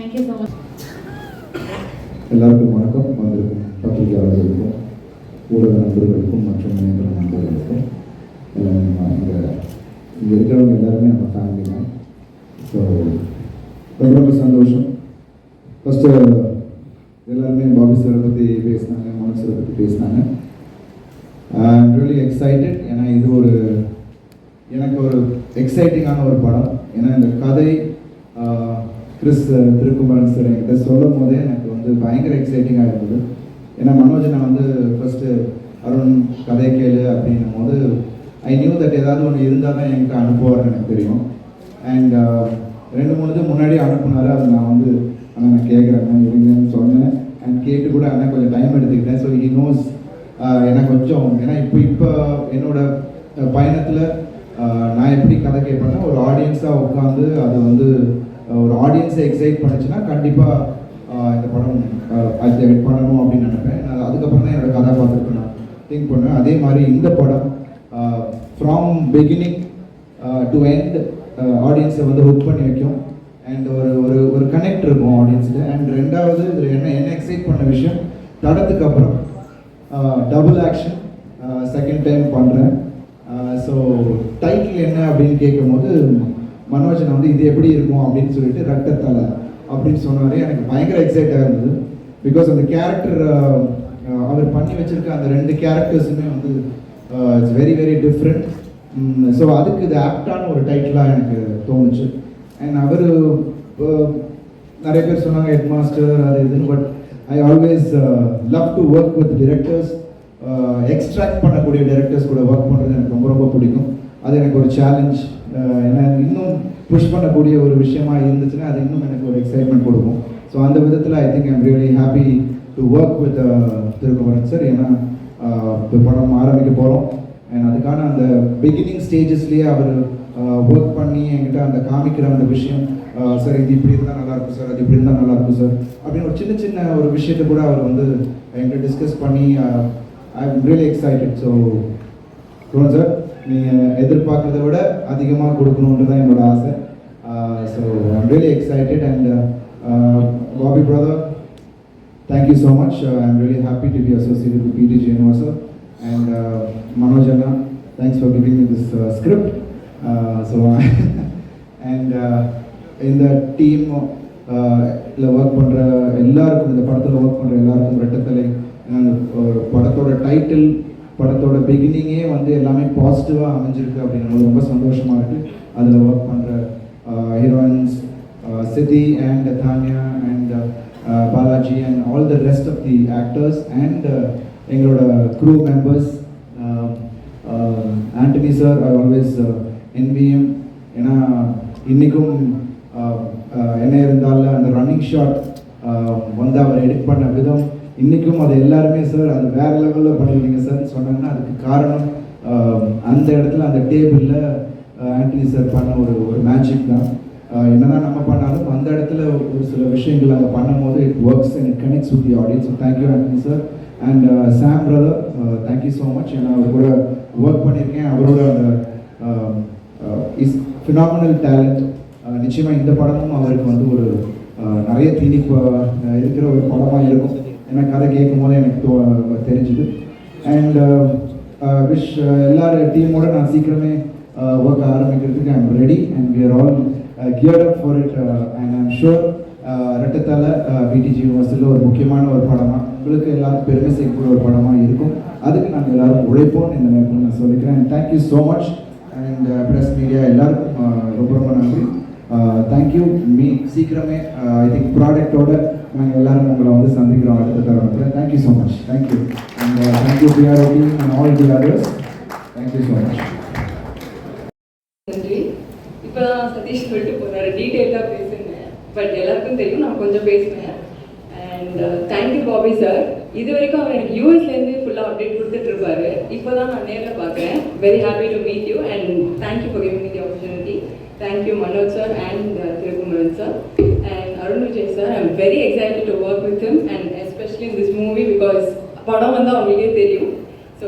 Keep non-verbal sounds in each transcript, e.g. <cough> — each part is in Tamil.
தேங்க்யூ ஸோ மச் எல்லாருக்கும் வணக்கம். வந்திருக்கும் பத்திரிகையாளர்களுக்கும் ஊடக நண்பர்களுக்கும் மற்றும் இணையதள நண்பர்களுக்கும். எல்லாமே இங்கே இங்கே இருக்கிறவங்க எல்லாருமே நம்ம ஃபேமிலி தான். ஸோ ரொம்ப ரொம்ப சந்தோஷம். ஃபஸ்ட்டு எல்லாருமே பாபி சாரை பற்றி பேசினாங்க மனோ சாரை பற்றி பேசினாங்க. ஐம் ரியலி எக்ஸைட்டட் ஏன்னா இது ஒரு எனக்கு ஒரு எக்ஸைட்டிங்கான ஒரு படம். ஏன்னா இந்த கதை கிறிஸ் திருக்குமரன் சார் என்கிட்ட சொல்லும் போதே எனக்கு வந்து பயங்கர எக்ஸைட்டிங்காக இருந்தது. ஏன்னா மனோஜ் நான் வந்து ஃபஸ்ட்டு அருண் கதை கேளு அப்படின்னும் போது ஐ நியூ தட் ஏதாவது ஒன்று இருந்தால் தான் என்கிட்ட அனுப்புவார்னு எனக்கு தெரியும். அண்ட் uh, ரெண்டு மூணு இது முன்னாடி அனுப்புனாரு. அது நான் வந்து ஆனால் நான் கேட்குறேன் இருங்கன்னு சொன்னேன். அண்ட் கேட்டு கூட ஆனால் கொஞ்சம் டைம் எடுத்துக்கிட்டேன். ஸோ ஹி நோஸ் எனக்கு கொஞ்சம் ஏன்னா இப்போ இப்போ என்னோட பயணத்தில் நான் எப்படி கதை கேட்பேன்னா ஒரு ஆடியன்ஸாக உட்காந்து அதை வந்து ஒரு ஆடியன்ஸை எக்ஸைட் பண்ணுச்சுன்னா கண்டிப்பாக இந்த படம் அஹ், அது பண்ணணும் அப்படின்னு நினைப்பேன். நான் அதுக்கப்புறம் தான் என்னோடய கதாபாத்திரத்தை நான் திங்க் பண்ணேன் அதே மாதிரி இந்த படம் ஃப்ரம் பிகினிங் டு எண்ட் ஆடியன்ஸை வந்து ஹுக் பண்ணி வைக்கும். அண்ட் ஒரு ஒரு ஒரு கனெக்ட் இருக்கும் ஆடியன்ஸில் அண்ட் ரெண்டாவது இதில் என்ன என்ன எக்ஸைட் பண்ண விஷயம்? தடத்துக்கு அப்புறம் டபுள் ஆக்ஷன் செகண்ட் டைம் பண்ணுறேன் ஸோ டைட்டில் என்ன அப்படின்னு கேட்கும்போது மனோஜன் வந்து இது எப்படி இருக்கும் அப்படின்னு சொல்லிட்டு ரத்தத்தலை அப்படின்னு சொன்னார். எனக்கு பயங்கர எக்ஸைட்டாக இருந்தது. பிகாஸ் அந்த கேரக்டர் அவர் பண்ணி வச்சிருக்க அந்த ரெண்டு கேரக்டர்ஸுமே வந்து it's very very different so அதுக்கு இது ஆப்டான ஒரு டைட்டிலாக எனக்கு தோணுச்சு. அண்ட் அவர் நிறைய பேர் சொன்னாங்க ஹெட் மாஸ்டர் அது இதுன்னு but I always love to work with directors extract பண்ணக்கூடிய டிரெக்டர்ஸ் கூட ஒர்க் பண்ணுறது எனக்கு ரொம்ப ரொம்ப பிடிக்கும். அது எனக்கு ஒரு சேலஞ்ச் ஏன்னா இன்னும் புஷ் பண்ணக்கூடிய ஒரு விஷயமா இருந்துச்சுன்னா அது இன்னும் எனக்கு ஒரு எக்ஸைட்மெண்ட் கொடுக்கும். ஸோ அந்த விதத்தில் I think I'm really happy to work with Thirukumaran sir ஏன்னா uh, இப்போ படம் ஆரம்பிக்க போகிறோம் அண்ட் அதுக்கான அந்த பிகினிங் ஸ்டேஜஸ்லேயே அவர் ஒர்க் பண்ணி என்கிட்ட அந்த காமிக்கிற அந்த விஷயம் uh, சார் இது இப்படி இருந்தால் நல்லாயிருக்கும் சார் அது இப்படி இருந்தால் நல்லாயிருக்கும் சார் அப்படின்னு ஒரு சின்ன சின்ன ஒரு விஷயத்தை கூட அவர் வந்து என்கிட்ட டிஸ்கஸ் பண்ணி I am really excited so sir நீங்கள் எதிர்பார்க்குறத விட அதிகமாக கொடுக்கணுன்றது தான் என்னோட ஆசை so I'm really excited and Bobby brother thank you so much I'm really happy to be associated with BT ஜீனிவாசர் and Manoj Anna thanks for giving this script so and இந்த டீம் இதில் ஒர்க் பண்ணுற எல்லாருக்கும் இந்த படத்தில் ஒர்க் பண்ணுற எல்லாருக்கும் ரெட்டத்தலை படத்தோட டைட்டில் படத்தோட பிகினிங்கே வந்து எல்லாமே பாசிட்டிவாக அமைஞ்சிருக்கு அப்படிங்கிறது ரொம்ப சந்தோஷமாக இருக்குது அதில் ஒர்க் பண்ணுற heroines Siddhi and Tanya and Balaji and all the rest of the actors and எங்களோட crew members Antony sir I always NPM ஏன்னா இன்றைக்கும் என்ன இருந்தாலும் அந்த ரன்னிங் ஷாட் வந்து அவர் எடிட் பண்ண விதம் இன்றைக்கும் அது எல்லாருமே சார் அது வேறு லெவலில் பண்ணிருக்கீங்க சார்னு சொன்னாங்கன்னா அதுக்கு காரணம் அந்த இடத்துல அந்த டேபிளில் ஆண்டனி சார் பண்ண ஒரு ஒரு மேஜிக் தான். என்னதான் நம்ம பண்ணாலும் அந்த இடத்துல ஒரு சில விஷயங்கள் அங்கே பண்ணும்போது it works and it connects with the audience thank you Antony sir and Sam brother thank you so much ஏன்னா அவர் கூட ஒர்க் பண்ணியிருக்கேன். அவரோட அந்த இஸ் ஃபினாமினல் டேலண்ட் நிச்சயமாக இந்த படமும் அவருக்கு வந்து ஒரு நிறைய திணிப்பு இருக்கிற ஒரு படமாக இருக்கும். ஏன்னா கதை கேட்கும் போதே எனக்கு தோ- தெரிஞ்சுது. அண்ட் விஷ் எல்லாரும் டீமோட நான் சீக்கிரமே uh, ஒர்க் ஆரம்பிக்கிறதுக்கு I'm ready and we all geared up for it and I'm sure ரெட்டத்தால் PDG யூனிவர்சிட்டியில் ஒரு முக்கியமான ஒரு படமாக உங்களுக்கு எல்லாரும் பெருமை சேர்க்கக்கூடிய ஒரு படமாக இருக்கும். அதுக்கு நாங்கள் எல்லாரும் உழைப்போம் இந்த நேரத்தில் நான் சொல்லிக்கிறேன். And thank you so much and press media எல்லாருக்கும் uh, ரொம்ப ரொம்ப நன்றி. தேங்க்யூ மீ சீக்கிரமே ஐ திங்க் ப்ராடக்டோட நாங்கள் எல்லாரும் உங்களை வந்து சந்திக்கிறோம் அடுத்த தருணத்தில். Thank you so much thank you and thank you PRO team and all the others thank you so much நன்றி. இப்போ நான் சதீஷ் சொல்லிட்டு போனாரு. டீட்டெயிலாக பேசுங்க பட் எல்லாருக்கும் தெரியும் நான் கொஞ்சம் பேசினேன். அண்ட் தேங்க்யூ பாபி சார் இது வரைக்கும் அவர் எனக்கு யூஎஸ்லேருந்து ஃபுல்லாக அப்டேட் கொடுத்துட்டு இருப்பாரு. இப்போ தான் நான் நேரில் பார்க்குறேன் very happy to meet you and thank you for giving the opportunity thank you Manoj sir and Thirukumaran sir and Arun Vijay sir I am very excited to work with him and especially in this movie because படம் வந்து அவங்களுக்கே தெரியும் so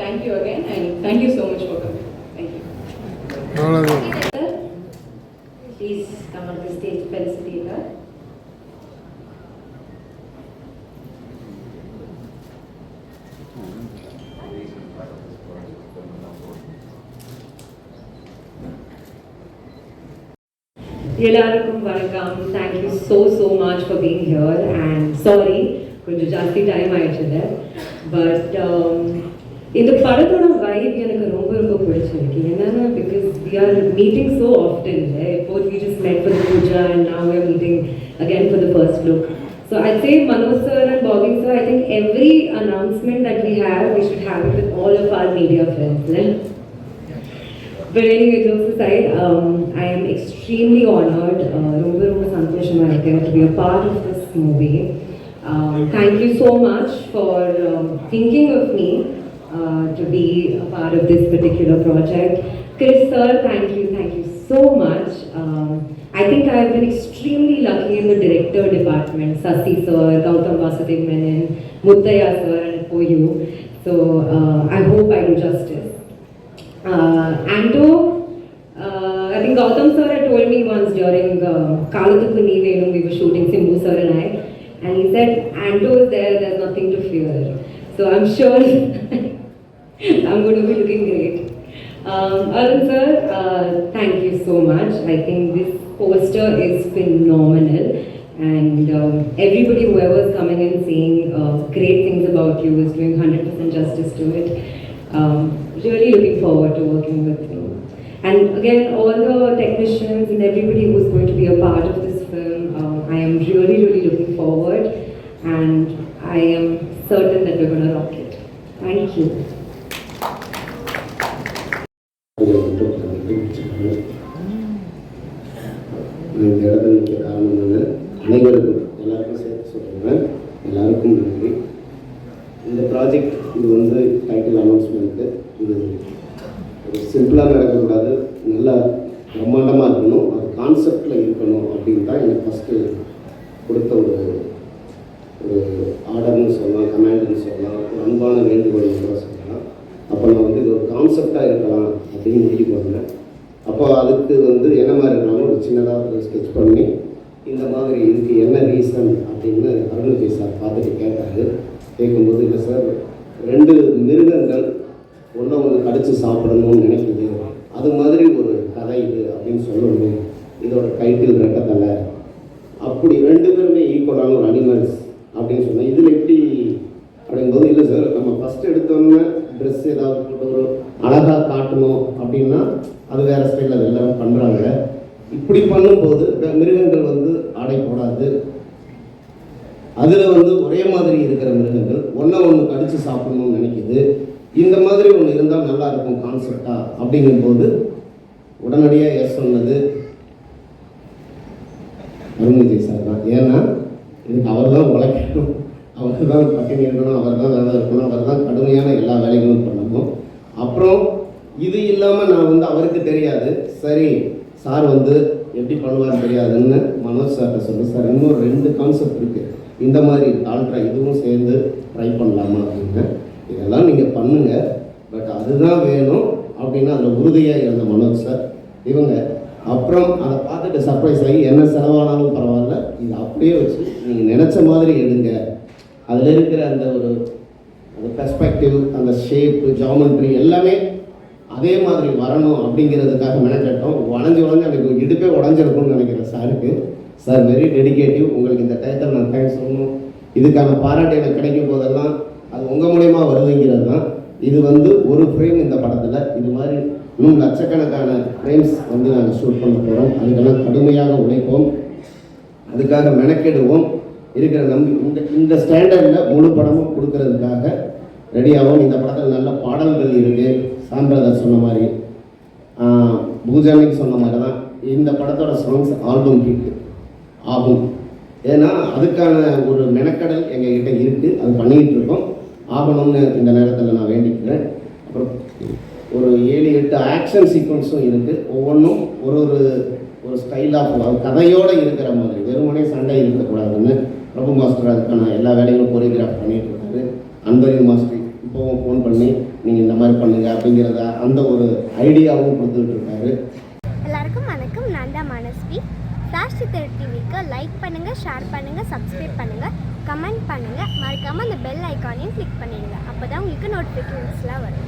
thank you again and thank you so much for coming thank you Sir, please come on the எல்லாருக்கும் வணக்கம் thank you so so much for being here and sorry கொஞ்சம் ஜாஸ்தி டைம் ஆயிடுச்சுல பட் இந்த படத்தோட வைப் எனக்கு ரொம்ப ரொம்ப பிடிச்சிருக்கு என்னன்னா because we are meeting so often both we just met for the puja and now we are meeting again for the first look so I'd say Manoj sir and Bobby sir I think every announcement that we have we should have it with all of our media friends right? But anyway, jokes aside, um, I am extremely honored, uh, ரொம்ப ரொம்ப சந்தோஷமா இருக்கேன் to be a part of this movie. Um, thank you so much for um, thinking of me uh, to be a part of this particular project. Chris sir, thank you, thank you so much. Um, I think I have been extremely lucky in the director department, Sasi sir, Gautam Vasudev Menon, Muttaya sir, and for you. So uh, I hope I do justice. Uh, Anto, uh, I think Gautam sir had told me once during uh, Kalatukku Nee Venu, we were shooting Simbu sir and I, and he said, Anto is there, there's nothing to fear. So I'm sure <laughs> I'm going to be looking great. Um, Arun sir, uh, thank you so much. I think this poster is phenomenal. And um, everybody, whoever's coming and saying uh, great things about you, is doing 100% justice to it Um, really looking forward to working with you. And again, all the technicians and everybody who's going to be a part of this film, um, I am really, really looking forward. And I am certain that we're going to rock it. Thank you. மற்றும் சந்தித்து வச்சுக்கணும் நான் இந்த இடத்துல நிற்க காரணம் என்னென்னு அனைவருக்கும் இருக்கணும் தான் எனக்கு ஃபஸ்ட்டு கொடுத்த ஒரு ஒரு ஆர்டர்னு சொல்லலாம் கமாண்டுன்னு சொல்லலாம் ஒரு அன்பான வேண்டுகோள் கூட சொல்லலாம். அப்போ நான் வந்து இது ஒரு கான்செப்டாக இருக்கலாம் அப்படின்னு முடிவு பண்ணேன். அப்போ அதுக்கு வந்து என்ன மாதிரி இருக்கலாம் ஒரு சின்னதாக ஒரு ஸ்கெச் பண்ணி இந்த மாதிரி இதுக்கு என்ன ரீசன் அப்படின்னு அருள்ஜி சார் பார்த்துட்டு கேட்டாரு. கேட்கும்போது இல்லை சார் ரெண்டு மிருகங்கள் ஒன்று ஒன்று கடித்து சாப்பிடணும்னு நினைக்குது. அது மாதிரி ஒரு கதை இது அப்படின்னு சொல்லணும். இதோட டைட்டில் ரெட்டத்தலை அப்படி ரெண்டு பேருமே ஈக்குவலான ஒரு அனிமல்ஸ் அப்படின்னு சொன்னேன் இதில் எப்படி அப்படிங்கும்போது இல்லை சார் நம்ம ஃபஸ்ட் எடுத்தோம்னா ட்ரெஸ் ஏதாவது போட்டு ஒரு அழகாக காட்டணும் அப்படின்னா அது வேறு ஸ்டைலில் அது எல்லாரும் பண்ணுறாங்க இப்படி பண்ணும்போது மிருகங்கள் வந்து ஆடை போடாது. அதில் வந்து ஒரே மாதிரி இருக்கிற மிருகங்கள் ஒன்றை ஒன்று கடித்து சாப்பிடணும்னு நினைக்குது. இந்த மாதிரி ஒன்று இருந்தால் நல்லா இருக்கும் கான்செப்டா அப்படிங்கும்போது உடனடியாக எஸ் சொன்னது. அருண்விஜய் சார் தான் ஏன்னா இதுக்கு அவர் தான் உழைக்கணும். அவர் தான் பட்டினி இருக்கணும் அவர் தான் நல்லா இருக்கணும் அவர் தான் கடுமையான எல்லா வேலைகளும் பண்ணணும். அப்புறம் இது இல்லாமல் நான் வந்து அவருக்கு தெரியாது. சரி சார் வந்து எப்படி பண்ணுவார் தெரியாதுன்னு மனோஜ் சார்கிட்ட சொல்லி. சார் இன்னும் ரெண்டு கான்செப்ட் இருக்குது இந்த மாதிரி டால்ட்ரா இதுவும் சேர்ந்து ட்ரை பண்ணலாமா அப்படின்னு. இதெல்லாம் நீங்கள் பண்ணுங்கள் பட் அதுதான் வேணும். அப்படின்னு அதில் உறுதியாக இருந்த மனோஜ் சார். இவங்க அப்புறம் அதை பார்த்துட்டு சர்ப்ரைஸ் ஆகி என்ன செலவானாலும் பரவாயில்ல. இது அப்படியே வச்சு நீங்கள் நினச்ச மாதிரி எடுங்க. அதில் இருக்கிற அந்த ஒரு அந்த பெர்ஸ்பெக்டிவ் அந்த ஷேப்பு ஜாமெண்ட்ரி எல்லாமே அதே மாதிரி வரணும் அப்படிங்கிறதுக்காக மெனக்கட்டோம். உடஞ்சி உடஞ்சி எனக்கு இடுப்பே உடஞ்சிருக்கும்னு நினைக்கிறேன் சாருக்கு. சார் வெரி டெடிகேட்டிவ் உங்களுக்கு இந்த டயத்தில் நான் தேங்க்ஸ் சொல்லணும். இதுக்கான பாராட்டு எனக்கு கிடைக்கும் போதெல்லாம் அது உங்கள் மூலயமா வருதுங்கிறது தான். இது வந்து ஒரு ஃப்ரேம் இந்த படத்தில். இது மாதிரி இன்னும் லட்சக்கணக்கான ஃப்ரேம்ஸ் வந்து நாங்கள் ஷூட் பண்ண போகிறோம் அதுக்கெல்லாம் கடுமையாக உழைப்போம். அதுக்காக மெனக்கெடுவோம். இருக்கிற நம்பி இந்த இந்த ஸ்டாண்டர்டில் முழு படமும் கொடுக்கறதுக்காக ரெடியாகும் இந்த படத்தில் நல்ல பாடல்கள் இருக்குது சாம்பிரதர் சொன்ன மாதிரி. பூஜானிக்கு சொன்ன மாதிரி தான் இந்த படத்தோட சாங்ஸ் ஆல்பம் ஹிட் ஆகும். ஏன்னா அதுக்கான ஒரு மெனக்கடல் எங்ககிட்ட இருக்குது அது பண்ணிக்கிட்டு இருக்கோம். ஆகணும்னு இந்த நேரத்தில் நான் வேண்டிக்கிறேன். அப்புறம் ஒரு ஏழு எட்டு ஆக்ஷன் சீக்வன்ஸும் இருக்குது ஒவ்வொன்றும் ஒரு ஒரு ஒரு ஸ்டைல் ஆஃப் கதையோடு இருக்கிற மாதிரி. வெறுமனே சண்டை இருக்கக்கூடாதுன்னு பிரபு மாஸ்டர் அதுக்கான எல்லா வேலைகளும் கொரியோகிராஃப் பண்ணிட்டு இருக்காரு. அன்பரின் மாஸ்டர் இப்போவும் ஃபோன் பண்ணி நீங்கள் இந்த மாதிரி பண்ணுங்க அப்படிங்கிறத அந்த ஒரு ஐடியாவும் கொடுத்துட்டு இருக்காரு. எல்லாருக்கும் வணக்கம். நான் தான் மனஸ்வி. ஃப்ளாஷ் சித்தர் டிவிக்கு லைக் பண்ணுங்கள் ஷேர் பண்ணுங்கள் சப்ஸ்கிரைப் பண்ணுங்கள் கமெண்ட் பண்ணுங்கள் மறக்காமல் அந்த பெல் ஐக்கானையும் கிளிக் பண்ணிடுங்க. அப்போ தான் உங்களுக்கு நோட்டிஃபிகேஷன்ஸ்லாம் வரும்.